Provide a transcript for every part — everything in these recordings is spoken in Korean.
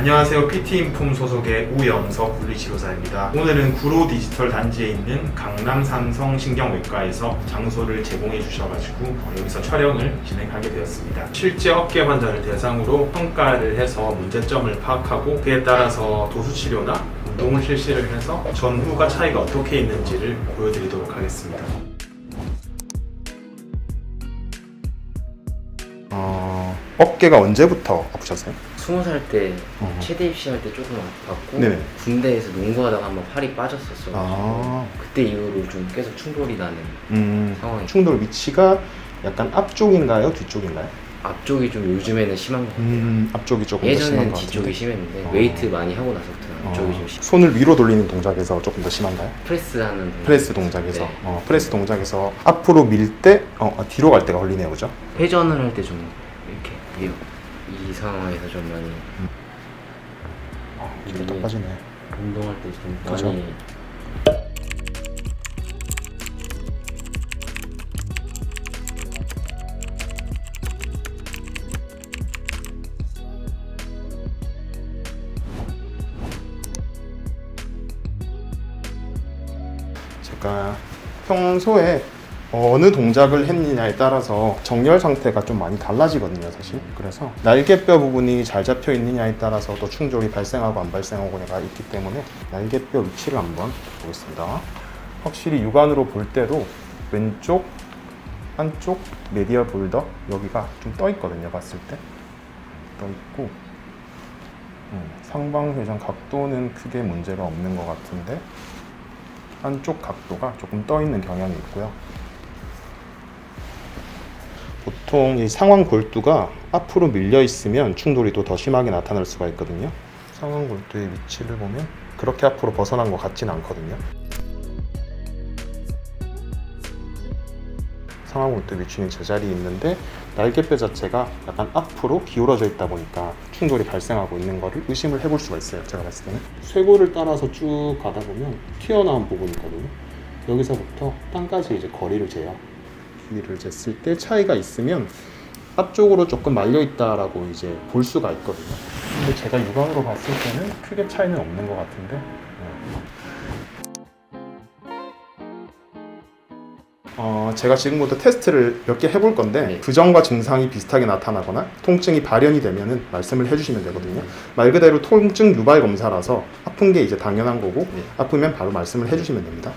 안녕하세요. PT인품 소속의 우영석 물리치료사입니다. 오늘은 구로 디지털 단지에 있는 강남 삼성 신경외과에서 장소를 제공해 주셔가지고 어, 여기서 촬영을 진행하게 되었습니다. 실제 어깨 환자를 대상으로 평가를 해서 문제점을 파악하고 그에 따라서 도수 치료나 운동을 실시를 해서 전후가 차이가 어떻게 있는지를 보여드리도록 하겠습니다. 어, 어깨가 언제부터 아프셨어요? 스무 살 때 어. 체대 입시할 때 조금 아팠고 네네. 군대에서 농구하다가 한번 팔이 빠졌었어. 아. 그때 이후로 좀 계속 충돌이 나는 음, 상황이. 충돌 위치가 약간 앞쪽인가요? 뒤쪽인가요? 앞쪽이 좀 요즘에는 심한 것 같아요. 음, 앞쪽이 조금 더 심한 예전에는 것 같은데. 뒤쪽이 심했는데 어. 웨이트 많이 하고 나서부터는 앞쪽이 어, 좀 심. 손을 위로 돌리는 동작에서 조금 더 심한가요? 프레스하는 동작. 프레스 동작에서 네. 어, 프레스 동작에서 앞으로 밀 때 어, 어, 뒤로 갈 때가 걸리네요, 그죠? 회전을 할 때 좀 이렇게 이, 이 상황에서 좀 많이 더 이게 빠지네. 운동할 때좀 그죠. 많이 제가 평소에 어느 동작을 했느냐에 따라서 정렬 상태가 좀 많이 달라지거든요, 사실. 그래서 날개뼈 부분이 잘 잡혀 있느냐에 따라서 또 충돌이 발생하고 안 발생하고가 있기 때문에 날개뼈 위치를 한번 보겠습니다. 확실히 육안으로 볼 때도 왼쪽, 한쪽 메디얼 볼더 여기가 좀 떠 있거든요, 봤을 때. 떠 있고 음, 상방 회전 각도는 크게 문제가 없는 것 같은데 한쪽 각도가 조금 떠 있는 경향이 있고요. 보통 이 상완 골두가 앞으로 밀려 있으면 충돌이 또 더 심하게 나타날 수가 있거든요. 상완 골두의 위치를 보면 그렇게 앞으로 벗어난 것 같지는 않거든요. 상완 골두 위치는 제자리에 있는데 날개뼈 자체가 약간 앞으로 기울어져 있다 보니까 충돌이 발생하고 있는 거를 의심을 해볼 수가 있어요. 제가 봤을 때는 쇄골을 따라서 쭉 가다 보면 튀어나온 부분이 있거든요. 여기서부터 땅까지 이제 거리를 재요. 길이를 쟀을 때 차이가 있으면 앞쪽으로 조금 말려 있다라고 이제 볼 수가 있거든요. 근데 제가 육안으로 봤을 때는 크게 차이는 없는 것 같은데. 어, 제가 지금부터 테스트를 몇 개 해볼 건데 네. 부정과 증상이 비슷하게 나타나거나 통증이 발현이 되면은 말씀을 해주시면 되거든요. 말 그대로 통증 유발 검사라서 아픈 게 이제 당연한 거고 네. 아프면 바로 말씀을 해주시면 됩니다.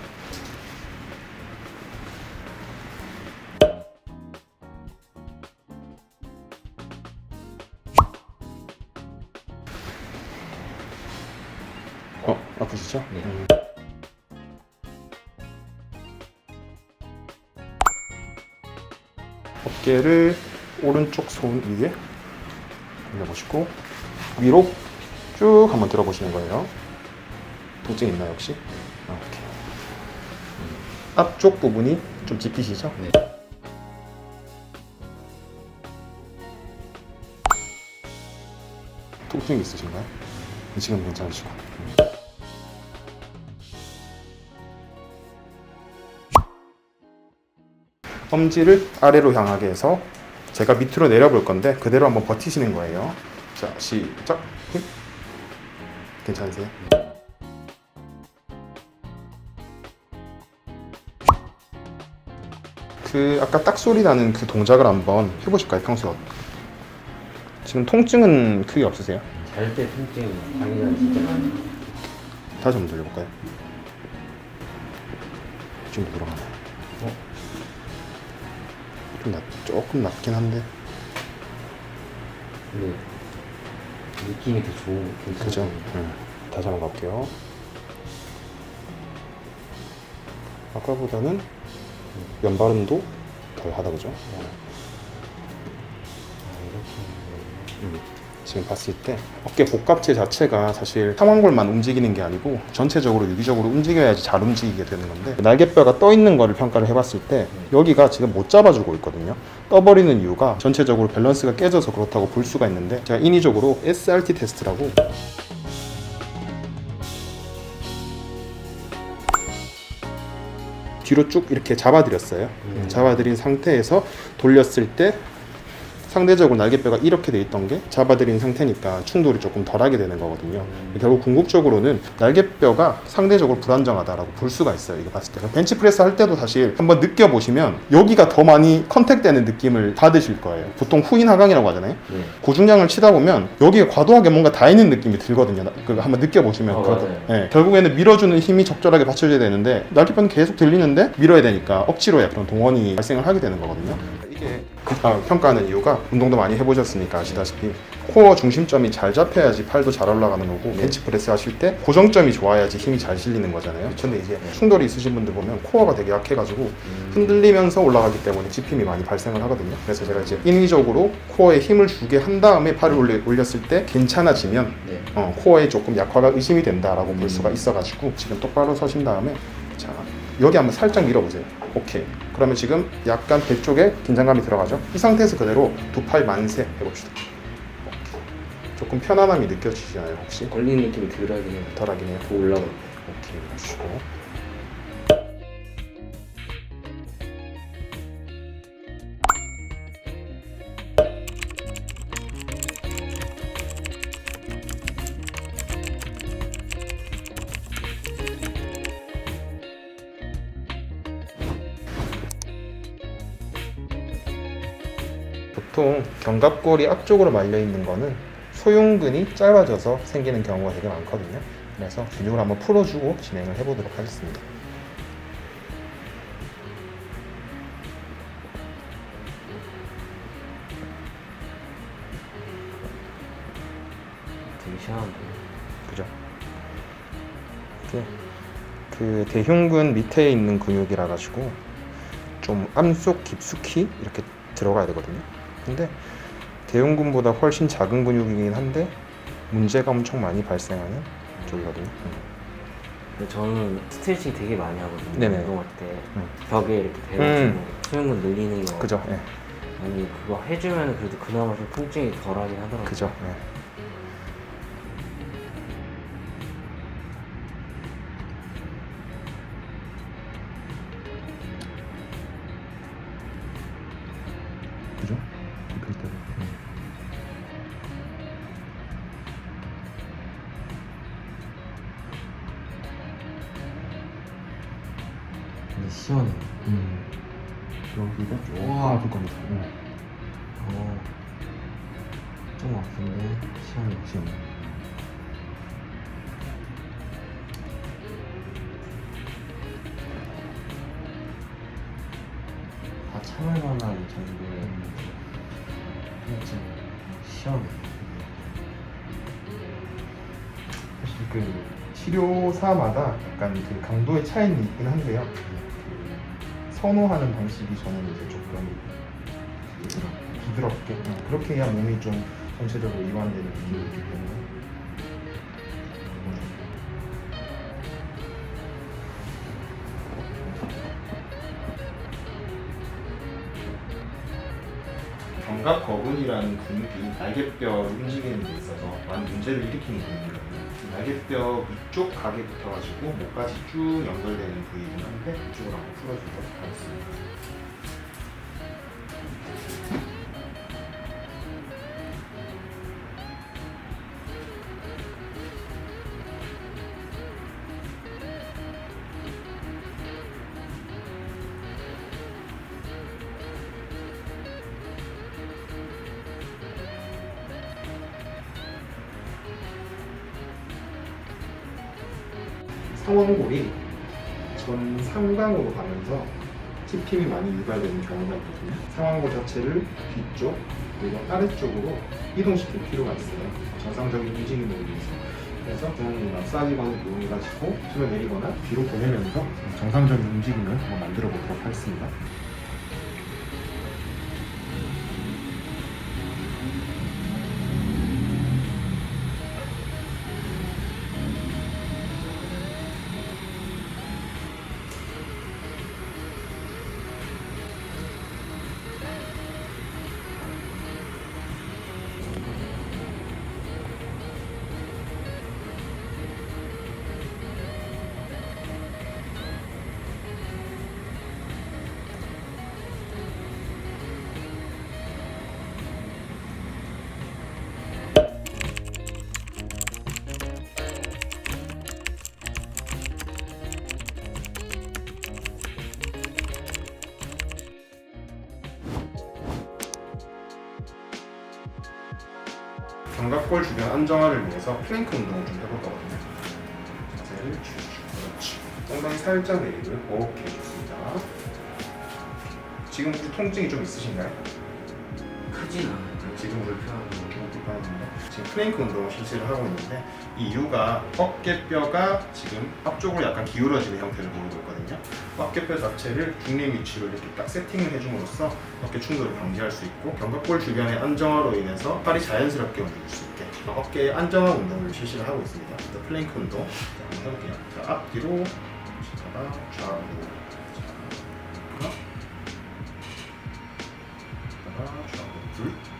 어깨를 오른쪽 손 위에 올려보시고 위로 쭉 한번 들어보시는 거예요. 통증 있나요 혹시? 아, 오케이. 음. 앞쪽 부분이 좀 짚히시죠? 네. 통증 있으신가요? 지금 괜찮으시고. 엄지를 아래로 향하게 해서 제가 밑으로 내려볼 건데 그대로 한번 버티시는 거예요. 자, 시작. 힘. 괜찮으세요? 그 아까 딱 소리 나는 그 동작을 한번 해보실까요, 평소? 지금 통증은 크게 없으세요? 잘때 자기 전 진짜 많이 다시 한번 돌려볼까요? 좀 돌아가나요? 낮, 조금 낮긴 한데 근데 느낌이 더 좋은 괜찮은 그죠? 응. 다시 한번 갈게요 아까보다는 연발음도 덜 하다 그죠? 아, 이렇게 음. 지금 봤을 때 어깨 복합체 자체가 사실 상완골만 움직이는 게 아니고 전체적으로 유기적으로 움직여야지 잘 움직이게 되는 건데 날개뼈가 떠 있는 거를 평가를 해봤을 때 여기가 지금 못 잡아주고 있거든요. 떠버리는 이유가 전체적으로 밸런스가 깨져서 그렇다고 볼 수가 있는데 제가 인위적으로 SRT 테스트라고 뒤로 쭉 이렇게 잡아드렸어요. 음. 잡아드린 상태에서 돌렸을 때 상대적으로 날개뼈가 이렇게 돼 있던 게 잡아들인 상태니까 충돌이 조금 덜하게 되는 거거든요. 결국 궁극적으로는 날개뼈가 상대적으로 불안정하다라고 볼 수가 있어요. 이거 봤을 때 벤치프레스 할 때도 사실 한번 느껴보시면 여기가 더 많이 컨택되는 느낌을 받으실 거예요. 보통 후인 하강이라고 하잖아요. 네. 고중량을 치다 보면 여기에 과도하게 뭔가 닿이는 느낌이 들거든요. 나- 그거 한번 느껴보시면 어, 맞아요. 예, 결국에는 밀어주는 힘이 적절하게 받쳐줘야 되는데 날개뼈는 계속 들리는데 밀어야 되니까 억지로의 그런 동원이 발생을 하게 되는 거거든요. 이게 아, 평가하는 이유가 운동도 많이 해보셨으니까 아시다시피 코어 중심점이 잘 잡혀야지 팔도 잘 올라가는 거고 벤치프레스 하실 때 고정점이 좋아야지 힘이 잘 실리는 거잖아요. 근데 이제 충돌이 있으신 분들 보면 코어가 되게 약해가지고 흔들리면서 올라가기 때문에 집힘이 많이 발생을 하거든요. 그래서 제가 이제 인위적으로 코어에 힘을 주게 한 다음에 팔을 올렸을 때 괜찮아지면 네. 어, 코어에 조금 약화가 의심이 된다라고 볼 수가 있어가지고 지금 똑바로 서신 다음에 자 여기 한번 살짝 밀어보세요. 오케이. 그러면 지금 약간 배 쪽에 긴장감이 들어가죠. 이 상태에서 그대로 두 팔 만세 해봅시다. 오케이. 조금 편안함이 느껴지시나요 혹시? 걸리는 느낌이 덜하긴 해요. 덜하긴 해요. 더 올라가요. 오케이 해주시고 보통 견갑골이 앞쪽으로 말려 있는 거는 소흉근이 짧아져서 생기는 경우가 되게 많거든요. 그래서 근육을 한번 풀어주고 진행을 해보도록 하겠습니다. 되게 시원한데. 그죠? 그 대흉근 밑에 있는 근육이라 가지고 좀 암속 깊숙이 이렇게 들어가야 되거든요. 근데 대흉근보다 훨씬 작은 근육이긴 한데 문제가 엄청 많이 발생하는 쪽이거든요. 음. 근데 저는 스트레칭 되게 많이 하거든요. 네네. 운동할 때 음. 벽에 이렇게 대가지고 음. 수영근 늘리는 거. 그죠? 예. 아니 그거 해주면 그래도 그나마 좀 통증이 덜하긴 하더라고요. 그죠? 예. 그죠? 음. 근데 시원해요. 음. 여기가 조금 아플 겁니다. 음. 어. 좀 아픈데 시원해요. 지금. 다 참을 만한 정도의 통증. 시원해. 사실 그 치료사마다 약간 그 강도의 차이는 있긴 한데요. 그 선호하는 방식이 저는 이제 조금 부드럽게 어, 그렇게 해야 몸이 좀 전체적으로 이완되는 느낌이 있기 때문에 견갑 거근이라는 근육이 날개뼈 움직이는 데 있어서 많은 문제를 일으키는 근육이거든요. 날개뼈 위쪽 각에 붙어가지고 목까지 쭉 연결되는 부위이긴 한데 이쪽으로 한번 풀어주도록 하겠습니다. 상완골이 전 상강으로 가면서 TP이 많이 유발되는 경우가 있거든요. 상완골 자체를 뒤쪽 그리고 아래쪽으로 이동시킬 필요가 있어요. 정상적인 움직임을 위해서. 그래서 좀 마사지건을 이용해 가지고 숨을 내리거나 뒤로 보내면서 정상적인 움직임을 한번 만들어 보도록 하겠습니다. 견갑골 주변 안정화를 위해서 플랭크 운동을 좀 해볼 거거든요. 자세를 그렇지. 엉덩이 살짝 내리고요. 오케이 좋습니다. 지금 혹시 통증이 좀 있으신가요? 크진 않아 플랭크 운동을 실시를 하고 있는데 이 이유가 어깨뼈가 지금 앞쪽으로 약간 기울어지는 형태를 보이고 있거든요. 어깨뼈 자체를 중립 위치로 이렇게 딱 세팅을 해줌으로써 어깨 충돌을 방지할 수 있고 견갑골 주변의 안정화로 인해서 팔이 자연스럽게 움직일 수 있게 어깨의 안정화 운동을 실시를 하고 있습니다. 플랭크 운동 자, 한번 해볼게요. 자, 앞뒤로 쉬다가 좌우로 자, 하나 쉬다가 좌우로 둘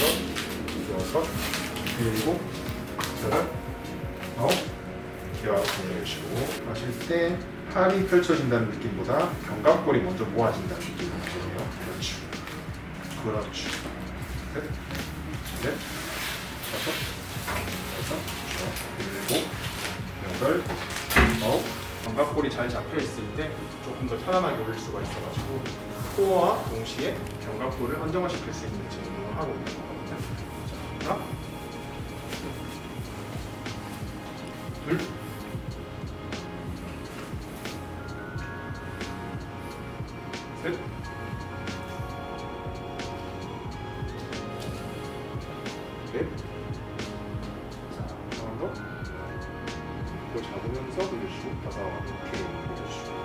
여섯 일곱 여덟 아홉 열 내려오시고 하실 때 팔이 펼쳐진다는 느낌보다 견갑골이 먼저 모아진다는 느낌을 주세요. 그렇지. 그렇지. 셋, 넷, 다섯, 여섯, 일곱, 여덟, 아홉. 견갑골이 잘 잡혀 있을 때 조금 더 편안하게 올릴 수가 있어가지고 코어와. 동시에 견갑골을 안정화시킬 수 있는 진행을 하고 있는 거거든요. 자, 하나, 둘, 셋, 넷, 자, 하나 더, 이거 잡으면서 돌려주시고 다섯, 오케이, 돌려주시고